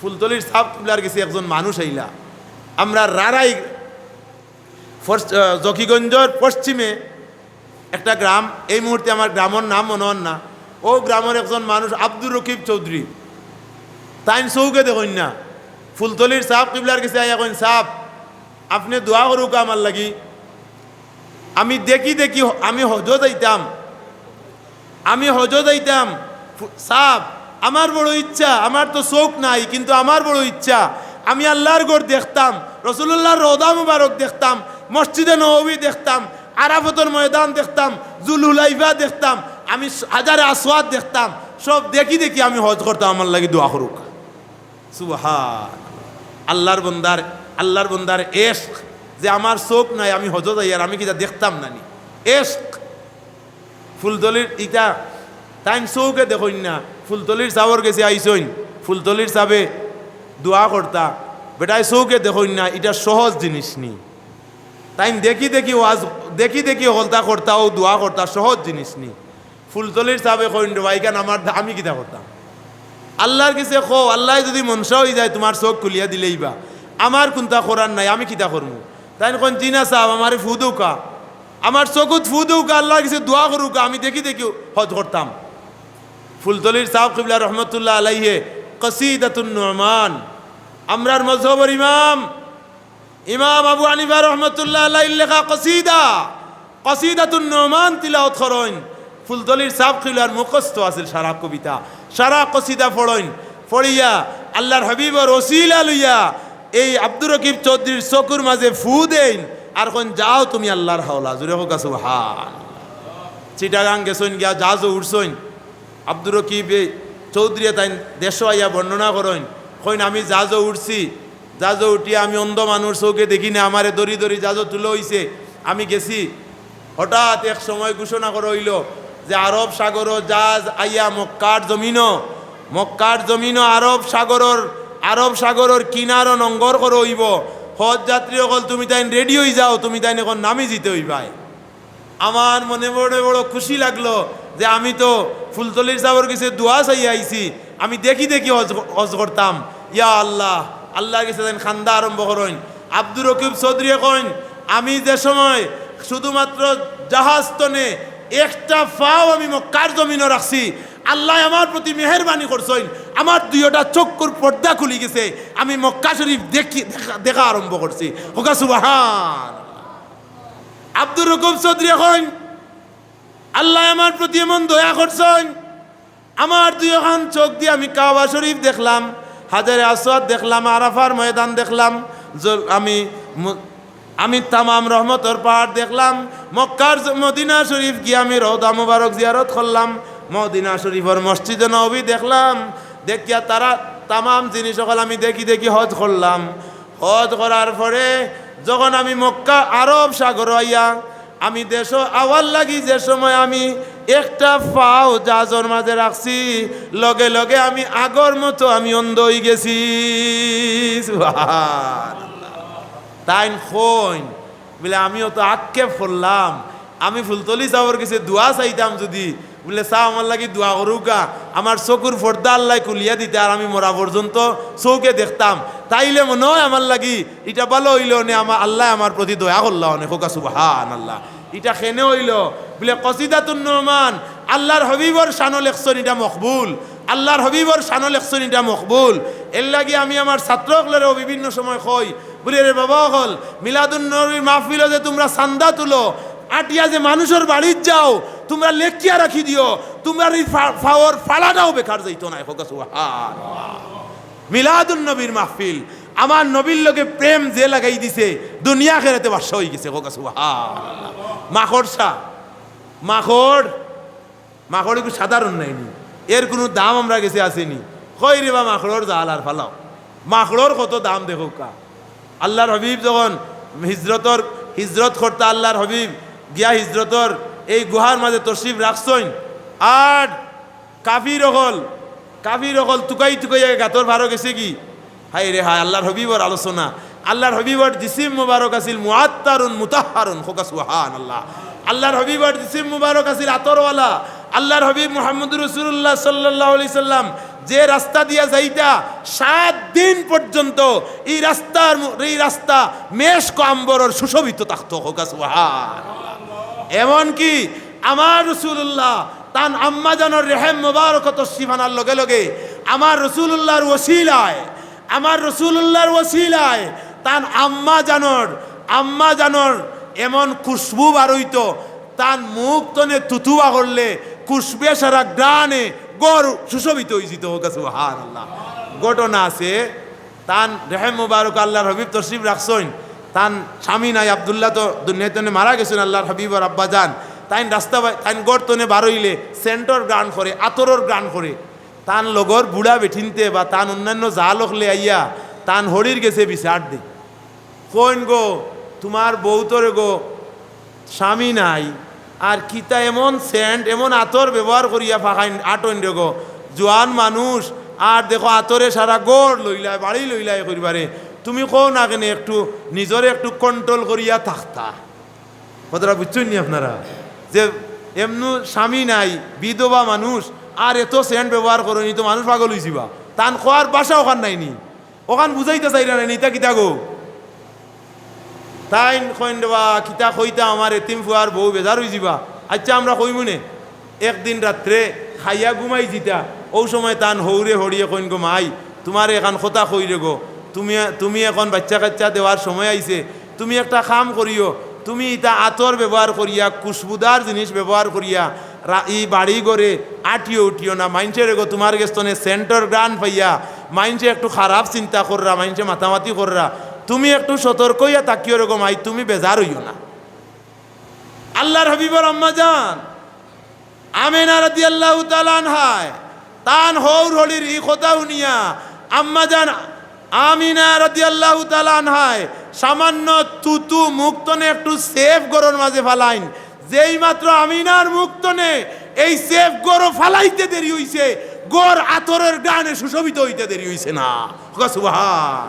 ফুলতলির সাপ কিবলার গেছে, একজন মানুষ আইলা। আমরা রারাই জকিগঞ্জর পশ্চিমে একটা গ্রাম, এই মুহূর্তে আমার গ্রামের নাম মনে হন না। ও গ্রামের একজন মানুষ, আব্দুর রকিব চৌধুরী। তাইন চৌকে দেখুন না। ফুলতলির সাপ কিবলার গেছে কইন, সাপ, আপনি দোয়া করুক আমার লাগি। আমি দেখি দেখি, আমি হজ যাইতাম আমি হজ যাইতাম সাপ আমার বড় ইচ্ছা, আমার তো চোখ নাই, কিন্তু আমার বড় ইচ্ছা। আমি আল্লাহর গড় দেখতাম রসুল্লাহর রোদা মুবারক দেখতাম, মসজিদে নবী দেখতাম, আরাফতর ময়দান দেখতাম জুলহুলাইফা দেখতাম, আমি হাজারে আসওয়াদ দেখতাম, সব দেখি দেখি আমি হজ করতাম, আমার লাগি দোয়া করুক। সুবহান আল্লাহর বন্দার আল্লাহর বন্দার এশক যে আমার চোখ নাই, আমি হজ যাই, আর আমি কিটা দেখতাম নানি? এশক। ফুলতলির ইটা টাইম চৌকে দেখুন না। ফুলতলির চাবর গেছে আইসইন ফুলতলির চাবে দোয়া করতা বেটাই, চৌকে দেখুন না এটা সহজ জিনিস নি। তাই দেখি দেখি ওয়াজ দেখি দেখি হলতা করতা ও দোয়া করতা সহজ জিনিস নি। ফুলতলির চাবে কইন ভাইকান আমার আমি কিটা করতাম আল্লাহর কাছে খো আল্লাহ যদি মনসা হয়ে যায় তোমার চোখ খুলিয়া দিলেই বা। আমার কোনটা করার নাই, আমি কিতা করব তাই কোন জিনা সাহেব আমার ফু দৌকা। আমার চকুত ফু দৌকা আল্লাহর কাছে দোয়া করুকা আমি দেখি দেখি হজ করতাম ফুলতলির সাহেব কিবলা রহমতুল্লাহ আলাইহে, কসিদাতুন নহমান আমরার মজহবর ইমাম ইমাম আবু আনিফা রহমতুল্লাহ আলাই লেখা কসিদা, কসিদাতুন নহমান তিলাওত করইন। ফুলতলির সাহেব কিবলার মুখস্থ আছিল সারা কবিতা, সারা কসিদা ফড়ইন ফড়িয়া আল্লাহর হাবিবর ওসিলা লইয়া এই আব্দুর রকিব চৌধুরীর চকুর মাঝে ফু দেন আর কোন যাও তুমি আল্লাহর হাওলা। জুড়ে হোক হাল চিটাগাং গেছইন গিয়া জাহাজও উঠছইন আব্দুর রকিব চৌধুরী তাই দেশ আইয়া বর্ণনা করইন কইন, আমি জাহাজও উঠছি জাহাজও উঠিয়া আমি অন্ধ মানুষ চৌকে দেখি না, আমারে দড়ি দড়ি জাহাজও তুলে হইছে। আমি গেছি। হঠাৎ এক সময় ঘোষণা করা হইল যে আরব সাগর জাজ আইয়া মক্কার জমিন মক্কার জমিন আরব সাগরর আরব সাগরর কিনারও নঙ্গর করে হইব। হজ যাত্রী অকল তুমি তাই রেডি হয়ে যাও, তুমি তাই এখন নামি জিতে হইবাই। আমার মনে বড় বড় খুশি লাগল যে আমি তো ফুলতলির সাবর কাছে দোয়া চাই আইছি। আমি দেখি দেখি হজ করতাম। ইয়া আল্লাহ আল্লাহ যেন খান্দা আরম্ভ করেন। আব্দুর রকিব চৌধুরী কইন, আমি যে সময় শুধুমাত্র জাহাজ তনে একটা ফাও আমি মক্কার জমিনও রাখছি, আল্লাহ আমার প্রতি মেহরবানি করছেন। আমার দুইটা চক্ষুর পর্দা খুলি গেছে। আমি মক্কা শরীফ দেখি দেখা- আরম্ভ করছি। হোকা সুবাহান আব্দুর রকুব চৌধুরী এখন আল্লাহ আমার প্রতি এমন দয়া করছেন। আমার দুই এখন চোখ দিয়ে আমি কাবা শরীফ দেখলাম, হাজারে আসওয়াদ দেখলাম, আরাফার ময়দান দেখলাম আমি আমি তামাম রহমতর পাহাড় দেখলাম, মক্কার মদিনা শরীফ গিয়ে আমি রৌদা মুবারক জিয়ারত করলাম, মদিনা শরীফের মসজিদে নবী দেখলাম, দেখিয়া তারা তামাম জিনিস সকল আমি দেখি দেখি হজ করলাম। হজ করার পরে যখন আমি মক্কা আরব সাগর আইয়া আমি দেশ আওয়াল লাগি যে সময় আমি একটা পাও জাজর মাঝে রাখছি, লগে লগে আমি আগর মতো আমি অন্ধ হয়ে গেছি। তাই ফোন বলে আমিও তো আক্ষেপ করলাম আমি ফুলতলি চাওয়ার গেছে, দোয়া চাইতাম যদি বলে চা আমার লাগি দোয়া করুকা আমার চকুর ফর্দা আল্লাহ খুলিয়া দিতে আর আমি মরা পর্যন্ত চৌকে দেখতাম। তাইলে মনে হয় আমার লাগি এটা ভালো হইল নে আমার আল্লাহ আমার প্রতি দয়া করল অনেক হোকা সুবহান আল্লাহ এটা খেনে হইল? বলে কসিদাতুন নহমান আল্লাহর হবিবর শানো লেখছন এটা মকবুল। আল্লাহর হবিবর শানো লেখছন এটা মকবুল। এর লাগি আমি আমার ছাত্রসকলেরও বিভিন্ন সময় কই বলি রে বাবা হল মিলাদুন নবীর মাহফিল যে তোমরা চান্দা তুলো। আটিয়া যে মানুষের বাড়ির যাও তোমরা লেখিয়া রাখি দিও। তোমরা এই ফাওয়ার ফালাটাও বেকার যাইতো না হোক মিলাদুন নবীর মাহফিল। আমার নবীর লোকে প্রেম যে লাগাই দিছে, দুনিয়া খেরাতে বাসা হয়ে গেছে হোক মাখড় শাহ মাখড়। মাখড় একটু সাধারণ নাইনি এর কোনো দাম আমরা গেছে আসেনি। কই রে বা মাখড়র জাল আর ফালাও। মাখড়র কত দাম দেখো কা। আল্লাহর হবিব যখন হিজরতর হিজরত করতে আল্লাহর হবিব গিয়া হিজরতর এই গুহার মাঝে তসিফ রাখছইন। আর কাফির হল কাফির হল তুকাই তুকাই গাতর ভারো গেছে কি? হাই রে হাই আল্লাহর হবিবর আলোচনা। আল্লাহর হবিবর জিসিম মুবারক আছিল মুআত্তারুন মুতাহহারুন খোকা সুহান আল্লাহ আল্লাহর হবিবর জিসিম মুবারক আছিল আতরওয়ালা। আল্লাহর হবিব মোহাম্মদ রসুল্লাহ সাল্লাহ আলি সাল্লাম যে রাস্তা দিয়া যাইতা, সাত দিন পর্যন্ত এই রাস্তার এই রাস্তা মেষ কম্বরর সুশোভিত থাকত হোক সুবহান। এমনকি আমার রসুল্লাহ তান আম্মা জানর রেহেম মোবারকত শিফানার লগে লগে আমার রসুল্লাহর ওসিলায়, আমার রসুল্লাহর ওসিলায় তান আম্মা জানর আম্মা জানর এমন খুশবু বারইত তান মুখ তনে তুতুয়া করলে খুশবে সারা গ্রানে গড় সুশোভিত হয়ে যেত হোক হার আল্লাহ ঘটনা আছে তান রেহেম মুবারক আল্লাহর হবিব তসরিফ রাখছইন তান স্বামী নাই, আবদুল্লাহ তো দুনিয়াতনে মারা গেছেন, আল্লাহর হাবিব আর আব্বা যান। তাইন রাস্তা তাইন গড়তনে বারইলে, সেন্টর গান করে আতরর গান করে তান লগর বুড়া বেঠিনতে বা তান অন্যান্য যা লখলে আইয়া, তান হরির গেছে বিচার দে। কইন গো, তোমার বউতরে গো, স্বামী নাই, আর কিতা এমন সেন্ট, এমন আতর ব্যবহার করিয়া ফাঁকাইন আটন রে গো। জোয়ান মানুষ, আর দেখো আতরে সারা গড় লইলায়, বাড়ি লইলায় করিবারে। তুমি কও না কেন, একটু নিজরে একটু কন্ট্রোল করিয়া থাকতা। কথাটা বুঝছেন নি আপনারা? যে এমনু স্বামী নাই, বিধবা মানুষ, আর এত সেন্ট ব্যবহার করনি তো মানুষ পাগল হইছিবা তান খোয়ার বাসা ওখান নাই নি। ওখান বুঝাইতে চাই না নিতা কিতা গো তাই কইন দেবা, কিতা কইতা আমার এতিম ফুয়ার বউ বেজার হয়ে যাবা আচ্ছা আমরা কইমুনে একদিন রাত্রে খাইয়া ঘুমাই জিতা। ও সময় তান হৌরে হরিয়ে কইন গো, মাই তোমার এখন কথা কই রে গো। তুমি তুমি এখন বাচ্চা কাচ্চা দেওয়ার সময় আইছে। তুমি একটা কাম করিও। তুমি ইটা আতর ব্যবহার করিয়া, খুশবুদার জিনিস ব্যবহার করিয়া ই বাড়ি করে আটিও উঠিও না। মাইনসের গো তোমার গেস্তনে সেন্টার গ্রান পাইয়া মাইনসে একটু খারাপ চিন্তা কররা মাইনসে মাতামাতি কররা। তুমি একটু সতর্ক হইয়া তাকিও রকম আই তুমি বেজার হইও না। আল্লাহর হাবিবর আম্মা যান আমেনা রাদি আল্লাহ তালান হায় তান হৌর হলির ই কথা শুনিয়া আম্মা যান আমিনা রাদি আল্লাহ তালান হায় সামান্য তুতু মুক্তনে একটু সেফ গরর মাঝে ফালাইন। যেই মাত্র আমিনার মুক্তনে এই সেফ গরো ফালাইতে দেরি হইছে, গর আতরের গানে সুশোভিত হইতে দেরি হইছে না। সুবহান।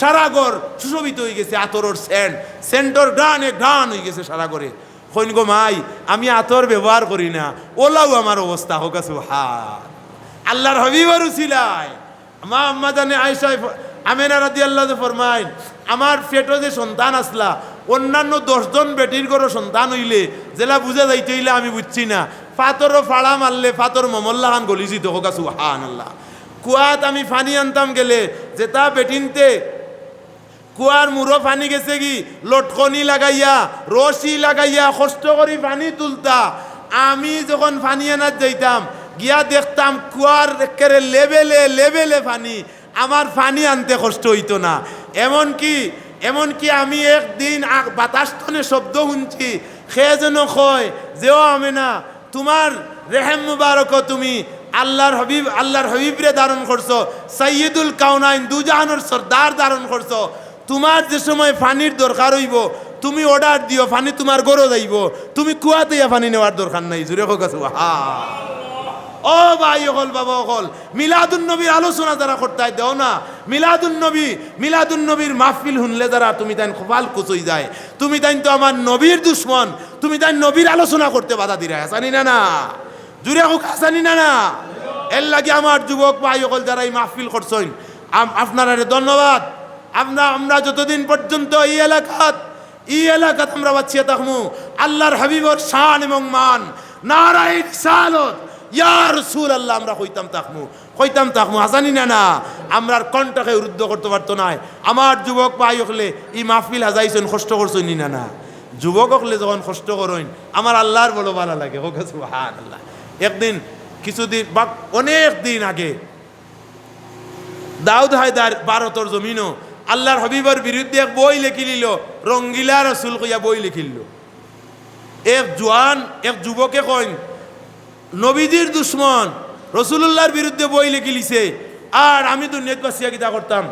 সারা ঘর সুশোভিত হয়ে গেছে, আতরর সেন্ট, সেন্টর গানে গান হয়ে গেছে সারা ঘরে কইন গো মাই, আমি আতর ব্যবহার করি না, ওলাও আমার অবস্থা হোক হা আল্লাহর হবিবার উছিলায় মা আম্মা জানে আয়সায় আমেনা রাদি আল্লাহ ফরমাইন, আমার পেটো যে সন্তান আসলা, অন্যান্য দশজন বেটির ঘরও সন্তান হইলে জেলা বুঝা যাইতে হইলে আমি বুঝছি না। ফাতরও ফাড়া মারলে ফাতর মমল্লাহান গলিছি তো হোক আছে হান আল্লাহ কুয়াত আমি ফানি আনতাম গেলে যেটা বেটিনতে, কুয়ার মুরো পানি গেছে কি? লটকনি লাগাইয়া, রশি লাগাইয়া, কষ্ট করি পানি তুলতা। আমি যখন পানি আনার যাইতাম, গিয়া দেখতাম কুয়ার একেবারে লেবেলে লেভেলে পানি আমার পানি আনতে কষ্ট হইতো না। এমনকি এমনকি আমি একদিন বাতাসতনে শব্দ শুনছি, সে যেন কয়, যেও আমি না তোমার রেহেম মুবারক তুমি আল্লাহর হবিব আল্লাহর হবিবরে ধারণ করছ সৈয়দুল কাউনাইন দুজাহানোর সর্দার ধারণ করছ। তোমার যে সময় পানির দরকার হইব, তুমি অর্ডার দিও পানি তোমার গরো যাইব তুমি কুয়াতে পানি নেওয়ার দরকার নাই। জুড়ে হোক হা ও ভাই অকল বাবা অকল মিলাদুন নবীর আলোচনা যারা করতে দেও না। মিলাদুন নবী মিলাদুন নবীর মাহফিল শুনলে যারা, তুমি তাই কপাল কুচই যায়। তুমি তাই তো আমার নবীর দুশ্মন। তুমি তাই নবীর আলোচনা করতে বাধা দিরা। হাসানি না না? জুড়ে হোক হাসানি না না? এর লাগে আমার যুবক ভাই অকল যারা এই মাহফিল করছেন আপনারা ধন্যবাদ। আমরা আমরা যতদিন পর্যন্ত এই এলাকাত এই এলাকাত আমরা বাঁচিয়ে থাকব আল্লাহর হাবিবর শান এবং মান। নারায়ণ সালত ইয়া রসুল আল্লাহ আমরা হইতাম তাকমু। হইতাম তাকমু হাসানি না না আমরা কণ্ঠকে রুদ্ধ করতে পারতো না আমার যুবক পাই হলে ই মাহফিল হাজাইছেন, কষ্ট করছেন না না যুবক হলে যখন কষ্ট করেন, আমার আল্লাহর বলো ভালো লাগে, হোক হান আল্লাহ একদিন, কিছুদিন, বা অনেক দিন আগে, দাউদ হায়দার ভারতর জমিনও আল্লাহর হবিবর বিরুদ্ধে এক বই লিখি লিল রঙ্গিলা রসুল কইয়া বই লিখিল এক জোয়ান, এক যুবকে কইন নবীজির দুশ্মন রসুল্লাহর বিরুদ্ধে বই লিখি লিছে। আর আমি দুনিয়াত বাসিয়া কিতা করতাম?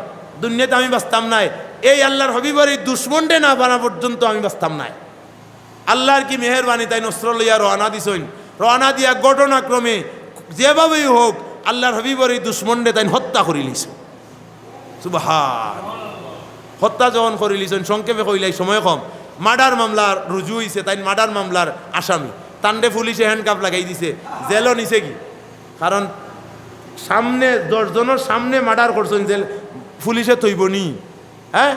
দুনিয়াতে আমি বাঁচতাম নাই। এই আল্লাহর হবিবর এই দুশ্মনটে না বানা পর্যন্ত আমি বাঁচতাম নাই। আল্লাহর কি মেহরবানি? তাই নস্র লইয়া রওনা দিছইন রওনা দিয়া ঘটনাক্রমে যেভাবেই হোক, আল্লাহর হবিবর এই দুশ্মনটে তাই হত্যা করি লিছে। হত্যা যখন করে লিছেন, সংক্ষেপে কইলাই সময় কম। মার্ডার মামলার রুজু হইছে, তাই মার্ডার মামলার আসামি। তান্ডে পুলিশে হ্যান্ড কাপ লাগাই দিছে। জেলও নিছে কি? কারণ সামনে দশজনের সামনে মার্ডার করছেন, জেল পুলিশে থইব নি। হ্যাঁ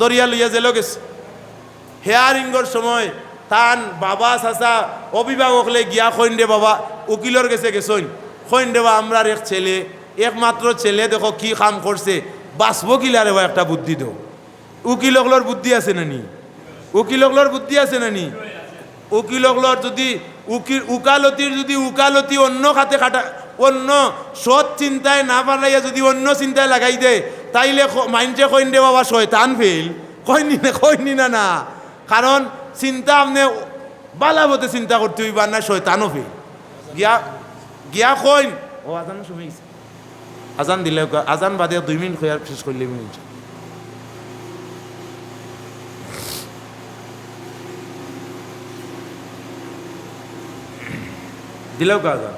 দরিয়া লইয়া জেলও গেছে। হেয়ারিংর সময় তান বাবা, চাচা অভিভাবকলে গিয়া কইন দে বাবা উকিলর গেছে গেছইন। কইন দেবা আমরার এক ছেলে, একমাত্র ছেলে, দেখো কি কাম করছে। বাঁচব কিলারে বা একটা বুদ্ধি দেও। উকিলকলর বুদ্ধি আছে নানি উকিলকলর বুদ্ধি আছে নানি উকিলকলর যদি উকিল উকালতির যদি উকালতি অন্য খাতে খাটা অন্য সৎ চিন্তায় না পারাইয়া যদি অন্য চিন্তায় লাগাই দে তাইলে মাইন্ডে কইন দে বাবা শয়তান ফেল কইনি না কইনি না না। কারণ চিন্তা আপনি বালাবতে চিন্তা করতে হইবার না শয়তানও ফেল গিয়া গিয়া কইন। ও আজান গেছে। আজান দিলে আজান বাদে দুই মিনিট খোয়ার শেষ করলে মিনিট। দিলেও কা আজান